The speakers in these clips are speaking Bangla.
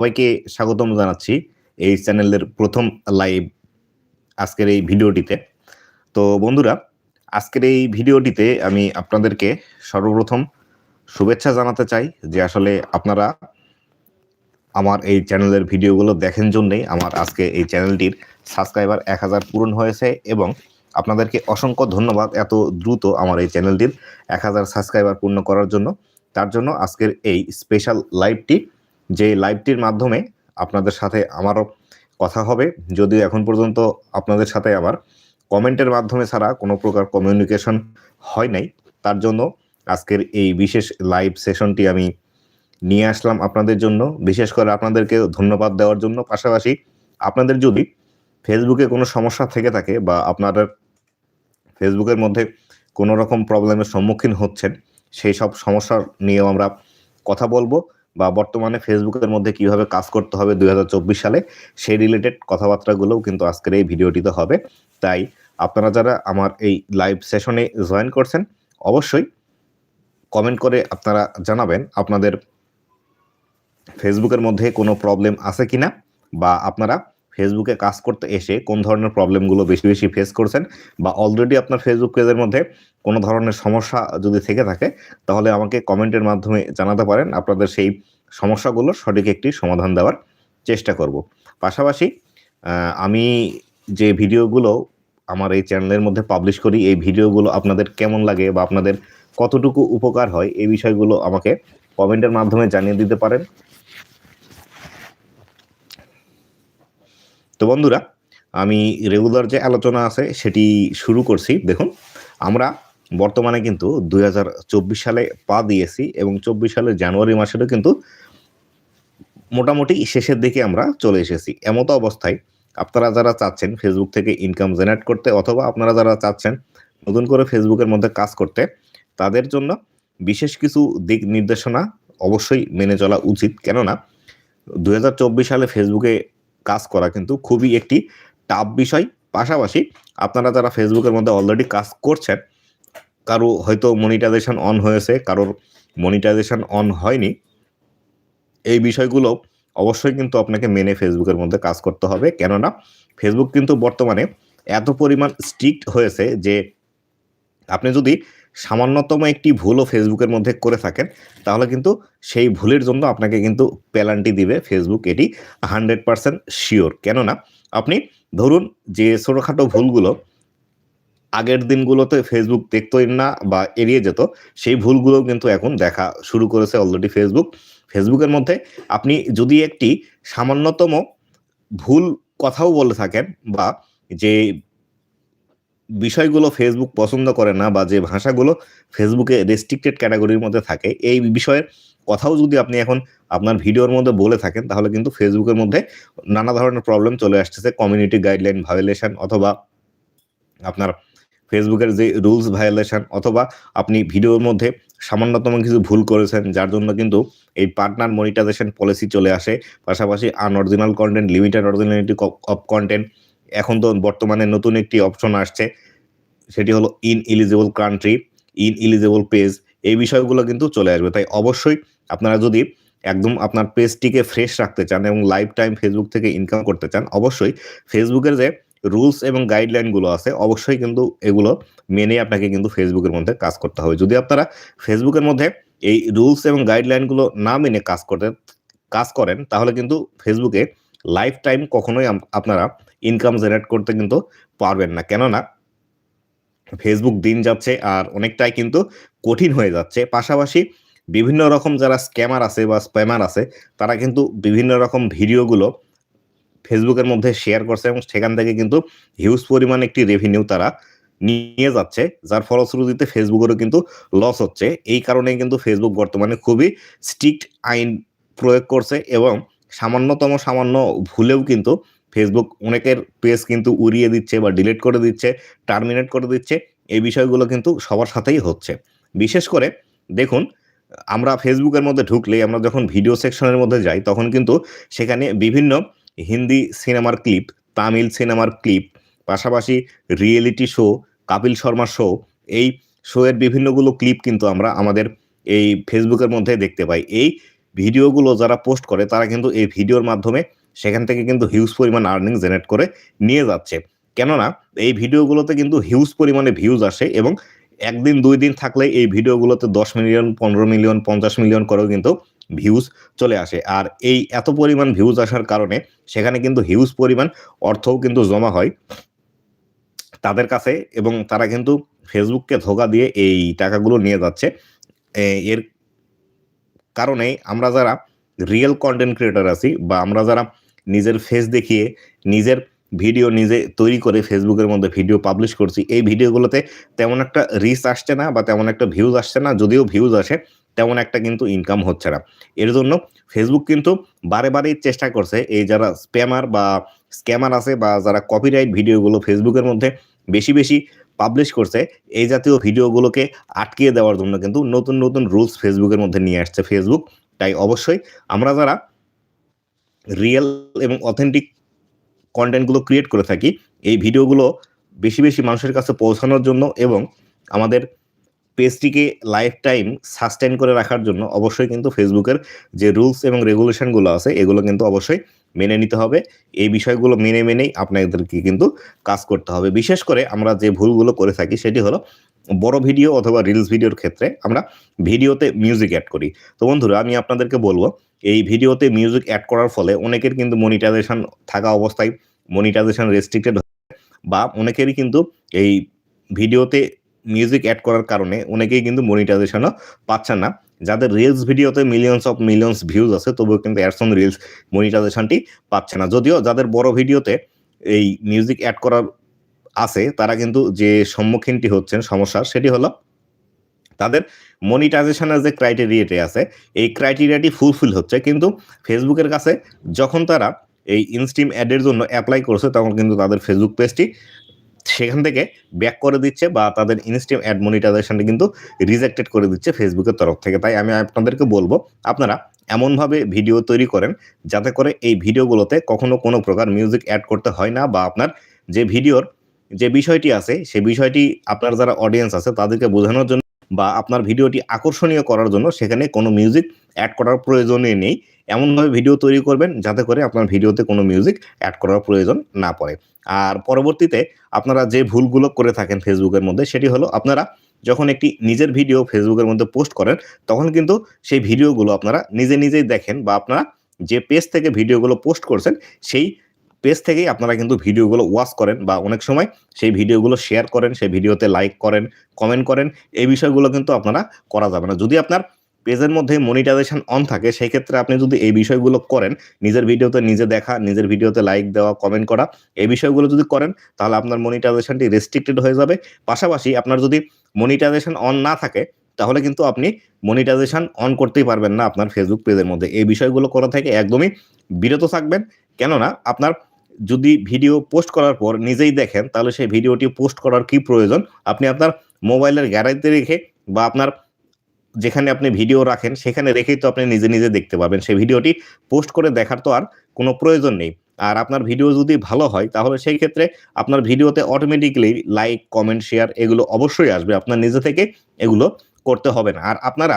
সবাইকে স্বাগতম জানাচ্ছি এই চ্যানেলের প্রথম লাইভ আজকের এই ভিডিওটিতে। তো বন্ধুরা, আজকের এই ভিডিওটিতে আমি আপনাদেরকে সর্বপ্রথম শুভেচ্ছা জানাতে চাই যে আসলে আপনারা আমার এই চ্যানেলের ভিডিওগুলো দেখেন জন্যেই আমার আজকে এই চ্যানেলটির সাবস্ক্রাইবার এক হাজার পূরণ হয়েছে এবং আপনাদেরকে অসংখ্য ধন্যবাদ এত দ্রুত আমার এই চ্যানেলটির এক হাজার সাবস্ক্রাইবার পূর্ণ করার জন্য। তার জন্য আজকের এই স্পেশাল লাইভটি যে লাইভটির মাধ্যমে আপনাদের সাথে আমারও কথা হবে, যদিও এখন পর্যন্ত আপনাদের সাথে আমার কমেন্টের মাধ্যমে ছাড়া কোনো প্রকার কমিউনিকেশন হয় নাই। তার জন্য আজকের এই বিশেষ লাইভ সেশনটি আমি নিয়ে আসলাম আপনাদের জন্য। বিশেষ করে আপনাদেরকে ধন্যবাদ দেওয়ার জন্য। পাশাপাশি আপনাদের যদি ফেসবুকে কোনো সমস্যা থেকে থাকে বা আপনাদের ফেসবুকের মধ্যে কোনো রকম প্রবলেমের সম্মুখীন হচ্ছেন, সেই সব সমস্যা নিয়েও আমরা কথা বলব। বা বর্তমানে ফেসবুকের মধ্যে কীভাবে কাজ করতে হবে দুই হাজার চব্বিশ সালে, সেই রিলেটেড কথাবার্তাগুলোও কিন্তু আজকের এই ভিডিওটিতে হবে। তাই আপনারা যারা আমার এই লাইভ সেশনে জয়েন করছেন, অবশ্যই কমেন্ট করে আপনারা জানাবেন আপনাদের ফেসবুকের মধ্যে কোনো প্রবলেম আছে কি না বা আপনারা ফেসবুকে কাজ করতে এসে কোন ধরনের প্রবলেমগুলো বেশি বেশি ফেস করছেন বা অলরেডি আপনার ফেসবুক পেজের মধ্যে কোনো ধরনের সমস্যা যদি থেকে থাকে, তাহলে আমাকে কমেন্টের মাধ্যমে জানাতে পারেন। আপনাদের সেই সমস্যাগুলোর সঠিক একটি সমাধান দেওয়ার চেষ্টা করব। পাশাপাশি আমি যে ভিডিওগুলো আমার এই চ্যানেলের মধ্যে পাবলিশ করি, এই ভিডিওগুলো আপনাদের কেমন লাগে বা আপনাদের কতটুকু উপকার হয়, এই বিষয়গুলো আমাকে কমেন্টের মাধ্যমে জানিয়ে দিতে পারেন। তো বন্ধুরা, আমি রেগুলার যে আলোচনা আছে, সেটি শুরু করছি। দেখুন, আমরা বর্তমানে কিন্তু দুই হাজার চব্বিশ সালে পা দিয়েছি এবং চব্বিশ সালের জানুয়ারি মাসেরও কিন্তু মোটামুটি শেষের দিকে আমরা চলে এসেছি। এমতো অবস্থায় আপনারা যারা চাচ্ছেন ফেসবুক থেকে ইনকাম জেনারেট করতে অথবা আপনারা যারা চাচ্ছেন নতুন করে ফেসবুকের মধ্যে কাজ করতে, তাদের জন্য বিশেষ কিছু দিক নির্দেশনা অবশ্যই মেনে চলা উচিত। কেননা দুই হাজার চব্বিশ সালে ফেসবুকে কাজ করা কিন্তু খুবই একটি টাফ বিষয়। পাশাপাশি আপনারা যারা ফেসবুকের মধ্যে অলরেডি কাজ করছেন কারও হয়তো মনিটাইজেশন অন হয়েছে, কারোর মনিটাইজেশন অন হয়নি। এই বিষয়গুলো অবশ্যই কিন্তু আপনাকে মেনে ফেসবুকের মধ্যে কাজ করতে হবে। কেননা ফেসবুক কিন্তু বর্তমানে এত পরিমাণ স্ট্রিক্ট হয়েছে যে আপনি যদি সামান্যতম একটি ভুলও ফেসবুকের মধ্যে করে থাকেন, তাহলে কিন্তু সেই ভুলের জন্য আপনাকে কিন্তু পেনাল্টি দিবে ফেসবুক। এটি হান্ড্রেড পারসেন্ট শিওর কেননা আপনি ধরুন যে ছোটোখাটো ভুলগুলো আগের দিনগুলোতে ফেসবুক দেখতই না বা এড়িয়ে যেত, সেই ভুলগুলো কিন্তু এখন দেখা শুরু করেছে অলরেডি ফেসবুক ফেসবুকের মধ্যে আপনি যদি একটি সামান্যতম ভুল কথাও বলে থাকেন বা যে বিষয়গুলো ফেসবুক পছন্দ করে না বা যে ভাষাগুলো ফেসবুকে রেস্ট্রিক্টেড ক্যাটাগরির মধ্যে থাকে, এই বিষয়ের কথাও যদি আপনি এখন আপনার ভিডিওর মধ্যে বলে থাকেন, তাহলে কিন্তু ফেসবুকের মধ্যে নানা ধরনের প্রবলেম চলে আসতেছে। কমিউনিটি গাইডলাইন ভায়োলেশন অথবা আপনার ফেসবুকের যে রুলস ভায়োলেশন অথবা আপনি ভিডিওর মধ্যে সামান্যতম কিছু ভুল করেছেন, যার জন্য কিন্তু এই পার্টনার মনিটাইজেশন পলিসি চলে আসে। পাশাপাশি unoriginal content limited originality of content এখন তো বর্তমানে নতুন একটি অপশন আসছে। সেটি হলো ineligible country ineligible page এই বিষয়গুলো কিন্তু চলে আসবে। তাই অবশ্যই আপনারা যদি একদম আপনার পেজটিকে ফ্রেশ রাখতে চান এবং লাইফ টাইম ফেসবুক থেকে ইনকাম করতে চান, অবশ্যই ফেসবুকের যে রুলস এবং গাইডলাইনগুলো আছে, অবশ্যই কিন্তু এগুলো মেনে আপনাকে কিন্তু ফেসবুকের মধ্যে কাজ করতে হবে। যদি আপনারা ফেসবুকের মধ্যে এই রুলস এবং গাইডলাইনগুলো না মেনে কাজ করতে, কাজ করেন, তাহলে কিন্তু ফেসবুকে লাইফ টাইম কখনোই আপনারা ইনকাম জেনারেট করতে কিন্তু পারবেন না। কেননা ফেসবুক দিন যাচ্ছে আর অনেকটাই কিন্তু কঠিন হয়ে যাচ্ছে। পাশাপাশি বিভিন্ন রকম যারা স্ক্যামার আছে বা স্প্যামার আছে, তারা কিন্তু বিভিন্ন রকম ভিডিওগুলো ফেসবুকের মধ্যে শেয়ার করছে এবং সেখান থেকে কিন্তু হিউজ পরিমাণ একটি রেভিনিউ তারা নিয়ে যাচ্ছে, যার ফলশ্রুতিতে ফেসবুকেরও কিন্তু লস হচ্ছে। এই কারণে কিন্তু ফেসবুক বর্তমানে খুবই স্ট্রিক্ট আইন প্রয়োগ করছে এবং সামান্যতম সামান্য ভুলেও কিন্তু ফেসবুক অনেকের পেজ কিন্তু উড়িয়ে দিচ্ছে বা ডিলিট করে দিচ্ছে টার্মিনেট করে দিচ্ছে। এই বিষয়গুলো কিন্তু সবার সাথেই হচ্ছে। বিশেষ করে দেখুন, আমরা ফেসবুকের মধ্যে ঢুকলে আমরা যখন ভিডিও সেকশনের মধ্যে যাই, তখন কিন্তু সেখানে বিভিন্ন হিন্দি সিনেমার ক্লিপ, তামিল সিনেমার ক্লিপ, পাশাপাশি reality show, Kapil Sharma show, এই শোয়ের বিভিন্নগুলো ক্লিপ কিন্তু আমরা আমাদের এই ফেসবুকের মধ্যে দেখতে পাই। এই ভিডিওগুলো যারা পোস্ট করে, তারা কিন্তু এই ভিডিওর মাধ্যমে সেখান থেকে কিন্তু হিউজ পরিমাণ আর্নিং জেনারেট করে নিয়ে যাচ্ছে। কেননা, এই ভিডিওগুলোতে কিন্তু হিউজ পরিমাণে ভিউজ আসে এবং একদিন, দুই দিন থাকলে এই ভিডিওগুলোতে দশ মিলিয়ন পনেরো মিলিয়ন পঞ্চাশ মিলিয়ন করেও কিন্তু ভিউজ চলে আসে। আর এই এত পরিমাণ ভিউজ আসার কারণে সেখানে কিন্তু হিউজ পরিমাণ অর্থও কিন্তু জমা হয় তাদের কাছে এবং তারা কিন্তু ফেসবুককে ধোকা দিয়ে এই টাকাগুলো নিয়ে যাচ্ছে। এর কারণে আমরা যারা রিয়েল কন্টেন্ট ক্রিয়েটার আছি বা আমরা যারা নিজের ফেস দেখিয়ে, নিজের ভিডিও নিজে তৈরি করে ফেসবুকের মধ্যে ভিডিও পাবলিশ করছি, এই ভিডিওগুলোতে তেমন একটা রিচ আসছে না বা তেমন একটা ভিউজ আসছে না, যদিও ভিউজ আসে তেমন একটা কিন্তু ইনকাম হচ্ছে না। এর জন্য ফেসবুক কিন্তু বারে বারেই চেষ্টা করছে এই যারা স্প্যামার বা স্ক্যামার আছে বা যারা কপিরাইট ভিডিওগুলো ফেসবুকের মধ্যে বেশি বেশি পাবলিশ করছে, এই জাতীয় ভিডিওগুলোকে আটকিয়ে দেওয়ার জন্য কিন্তু নতুন নতুন রুলস ফেসবুকের মধ্যে নিয়ে আসছে ফেসবুক তাই অবশ্যই আমরা যারা রিয়েল এবং অথেন্টিক কন্টেন্টগুলো ক্রিয়েট করে থাকি, এই ভিডিওগুলো বেশি বেশি মানুষের কাছে পৌঁছানোর জন্য এবং আমাদের পেজটিকে লাইফ টাইম সাস্টেন করে রাখার জন্য অবশ্যই কিন্তু ফেসবুকের যে রুলস এবং রেগুলেশনগুলো আছে, এগুলো কিন্তু অবশ্যই মেনে নিতে হবে। এই বিষয়গুলো মেনে মেনেই আপনাদেরকে কিন্তু কাজ করতে হবে। বিশেষ করে আমরা যে ভুলগুলো করে থাকি, সেটি হলো বড় ভিডিও অথবা রিলস ভিডিওর ক্ষেত্রে আমরা ভিডিওতে মিউজিক অ্যাড করি। তো বন্ধুরা, আমি আপনাদেরকে বলব, এই ভিডিওতে মিউজিক অ্যাড করার ফলে অনেকের কিন্তু মনিটাইজেশন থাকা অবস্থায় মনিটাইজেশন রেস্ট্রিক্টেড বা অনেকেরই কিন্তু এই ভিডিওতে মিউজিক অ্যাড করার কারণে অনেকেই কিন্তু মনিটাইজেশনও পাচ্ছেন না। যাদের রিলস ভিডিওতে মিলিয়নস অফ মিলিয়নস ভিউজ আছে, তবুও কিন্তু অ্যাডস অন রিলস মনিটাইজেশনটি পাচ্ছে না। যদিও যাদের বড় ভিডিওতে এই মিউজিক অ্যাড করার আছে, তারা কিন্তু যে সম্মুখীনটি হচ্ছেন সমস্যার সেটি হলো তাদের মনিটাইজেশনের যে ক্রাইটেরিয়াটি আছে, এই ক্রাইটেরিয়াটি ফুলফিল হচ্ছে। কিন্তু ফেসবুকের কাছে যখন তারা এই ইনস্টিম অ্যাডের জন্য অ্যাপ্লাই করছে, তখন কিন্তু তাদের ফেসবুক পেজটি সেখান থেকে ব্যাক করে দিচ্ছে বা তাদের ইনস্টিম অ্যাড মনিটাইজেশনটি কিন্তু রিজেক্টেড করে দিচ্ছে ফেসবুকের তরফ থেকে। তাই আমি আপনাদেরকে বলব, আপনারা এমনভাবে ভিডিও তৈরি করেন যাতে করে এই ভিডিওগুলোতে কখনো কোনো প্রকার মিউজিক অ্যাড করতে হয় না বা আপনার যে ভিডিওর যে বিষয়টি আছে, সেই বিষয়টি আপনার যারা অডিয়েন্স আছে তাদেরকে বোঝানোর জন্য বা আপনার ভিডিওটি আকর্ষণীয় করার জন্য সেখানে কোনো মিউজিক অ্যাড করার প্রয়োজনই নেই। এমনভাবে ভিডিও তৈরি করবেন যাতে করে আপনার ভিডিওতে কোনো মিউজিক অ্যাড করার প্রয়োজন না পড়ে। আর পরবর্তীতে আপনারা যে ভুলগুলো করে থাকেন ফেসবুকের মধ্যে, সেটি হলো আপনারা যখন একটি নিজের ভিডিও ফেসবুকের মধ্যে পোস্ট করেন, তখন কিন্তু সেই ভিডিওগুলো আপনারা নিজে নিজেই দেখেন বা আপনারা যে পেজ থেকে ভিডিওগুলো পোস্ট করছেন, সেই পেজ থেকেই আপনারা কিন্তু ভিডিওগুলো ওয়াচ করেন বা অনেক সময় সেই ভিডিওগুলো শেয়ার করেন, সেই ভিডিওতে লাইক করেন কমেন্ট করেন, এই বিষয়গুলো কিন্তু আপনারা করা যাবে না। যদি আপনার পেজের মধ্যে মনিটাইজেশন অন থাকে সেই ক্ষেত্রে আপনি যদি এই বিষয়গুলো করেন, নিজের ভিডিওতে নিজে দেখা, নিজের ভিডিওতে লাইক দেওয়া কমেন্ট করা, এই বিষয়গুলো যদি করেন, তাহলে আপনার মনিটাইজেশনটি রেস্ট্রিক্টেড হয়ে যাবে। পাশাপাশি আপনার যদি মনিটাইজেশন অন না থাকে, তাহলে কিন্তু আপনি মনিটাইজেশন অন করতেই পারবেন না আপনার ফেসবুক পেজের মধ্যে। এই বিষয়গুলো করা থেকে একদমই বিরত থাকবেন। কেননা, আপনার যদি ভিডিও পোস্ট করার পর নিজেই দেখেন, তাহলে সেই ভিডিওটি পোস্ট করার কি প্রয়োজন? আপনি আপনার মোবাইলের গ্যালারিতে রেখে বা আপনার যেখানে আপনি ভিডিও রাখেন, সেখানে রেখেই তো আপনি নিজে নিজে দেখতে পাবেন। সেই ভিডিওটি পোস্ট করে দেখার তো আর কোনো প্রয়োজন নেই। আর আপনার ভিডিও যদি ভালো হয়, তাহলে সেই ক্ষেত্রে আপনার ভিডিওতে অটোমেটিক্যালি লাইক কমেন্ট শেয়ার এগুলো অবশ্যই আসবে। আপনার নিজে থেকে এগুলো করতে হবে না। আর আপনারা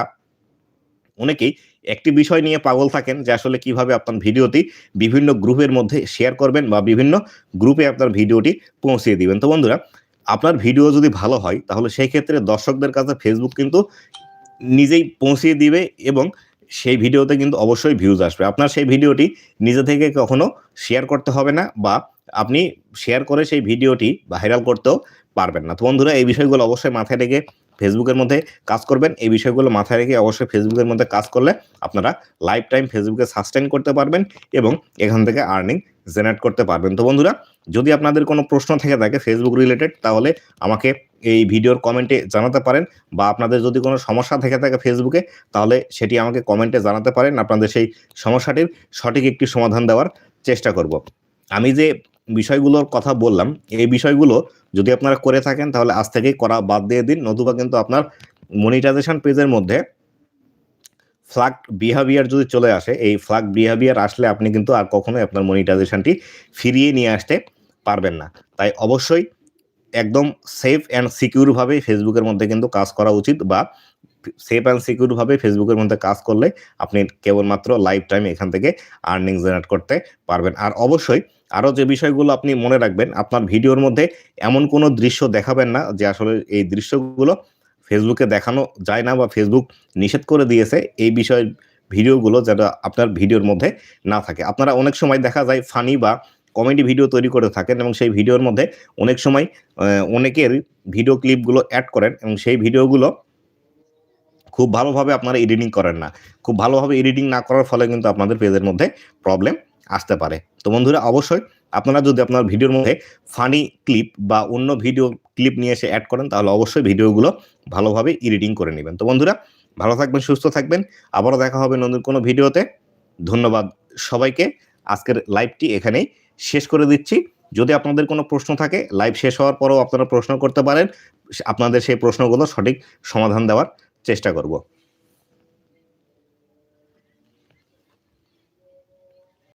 অনেকেই একটি বিষয় নিয়ে পাগল থাকেন যে আসলে কীভাবে আপনার ভিডিওটি বিভিন্ন গ্রুপের মধ্যে শেয়ার করবেন বা বিভিন্ন গ্রুপে আপনার ভিডিওটি পৌঁছিয়ে দিবেন। তো বন্ধুরা, আপনার ভিডিও যদি ভালো হয়, তাহলে সেই ক্ষেত্রে দর্শকদের কাছে ফেসবুক কিন্তু নিজেই পৌঁছিয়ে দিবে এবং সেই ভিডিওতে কিন্তু অবশ্যই ভিউজ আসবে। আপনার সেই ভিডিওটি নিজে থেকে কখনো শেয়ার করতে হবে না বা আপনি শেয়ার করে সেই ভিডিওটি ভাইরাল করতেও পারবেন না। তো বন্ধুরা, এই বিষয়গুলো অবশ্যই মাথায় রেখে ফেসবুকের মধ্যে কাজ করবেন। এই বিষয়গুলো মাথায় রেখে অবশ্যই ফেসবুকের মধ্যে কাজ করলে আপনারা লাইফ টাইম ফেসবুকে সাস্টেন করতে পারবেন এবং এখান থেকে আর্নিং জেনারেট করতে পারবেন। তো বন্ধুরা, যদি আপনাদের কোনো প্রশ্ন থেকে থাকে ফেসবুক রিলেটেড তাহলে আমাকে এই ভিডিওর কমেন্টে জানাতে পারেন বা আপনাদের যদি কোনো সমস্যা থেকে থাকে ফেসবুকে, তাহলে সেটি আমাকে কমেন্টে জানাতে পারেন। আপনাদের সেই সমস্যাটির সঠিক একটি সমাধান দেওয়ার চেষ্টা করব। আমি যে বিষয়গুলোর কথা বললাম, এই বিষয়গুলো যদি আপনারা করে থাকেন, তাহলে আজ থেকেই করা বাদ দিয়ে দিন। নতুবা কিন্তু আপনার মনিটাইজেশন পেজের মধ্যে ফ্লাগ বিহেভিয়ার যদি চলে আসে, এই ফ্লাগ বিহেভিয়ার আসলে আপনি কিন্তু আর কখনোই আপনার মনিটাইজেশনটি ফিরিয়ে নিয়ে আসতে পারবেন না। তাই অবশ্যই একদম সেফ অ্যান্ড সিকিউরভাবে ফেসবুকের মধ্যে কিন্তু কাজ করা উচিত বা সেফ অ্যান্ড সিকিউরভাবে ফেসবুকের মধ্যে কাজ করলে আপনি কেবলমাত্র লাইফ টাইম এখান থেকে আর্নিং জেনারেট করতে পারবেন। আর অবশ্যই আরও যে বিষয়গুলো আপনি মনে রাখবেন, আপনার ভিডিওর মধ্যে এমন কোনো দৃশ্য দেখাবেন না যে আসলে এই দৃশ্যগুলো ফেসবুকে দেখানো যায় না বা ফেসবুক নিষেধ করে দিয়েছে, এই বিষয় ভিডিওগুলো যেটা আপনার ভিডিওর মধ্যে না থাকে। আপনারা অনেক সময় দেখা যায় ফানি বা কমেডি ভিডিও তৈরি করে থাকেন এবং সেই ভিডিওর মধ্যে অনেক সময় অনেকের ভিডিও ক্লিপগুলো অ্যাড করেন এবং সেই ভিডিওগুলো খুব ভালোভাবে আপনারা এডিটিং করেন না। খুব ভালোভাবে এডিটিং না করার ফলে কিন্তু আপনাদের পেজের মধ্যে প্রবলেম আসতে পারে। তো বন্ধুরা, অবশ্যই আপনারা যদি আপনার ভিডিওর মধ্যে ফানি ক্লিপ বা অন্য ভিডিও ক্লিপ নিয়ে এসে অ্যাড করেন, তাহলে অবশ্যই ভিডিওগুলো ভালোভাবে এডিটিং করে নেবেন। তো বন্ধুরা, ভালো থাকবেন, সুস্থ থাকবেন। আবারও দেখা হবে নতুন কোনো ভিডিওতে। ধন্যবাদ সবাইকে। আজকের লাইভটি এখানেই শেষ করে দিচ্ছি। যদি আপনাদের কোনো প্রশ্ন থাকে, লাইভ শেষ হওয়ার পরেও আপনারা প্রশ্ন করতে পারেন। আপনাদের সেই প্রশ্নগুলো সঠিক সমাধান দেওয়ার চেষ্টা করব।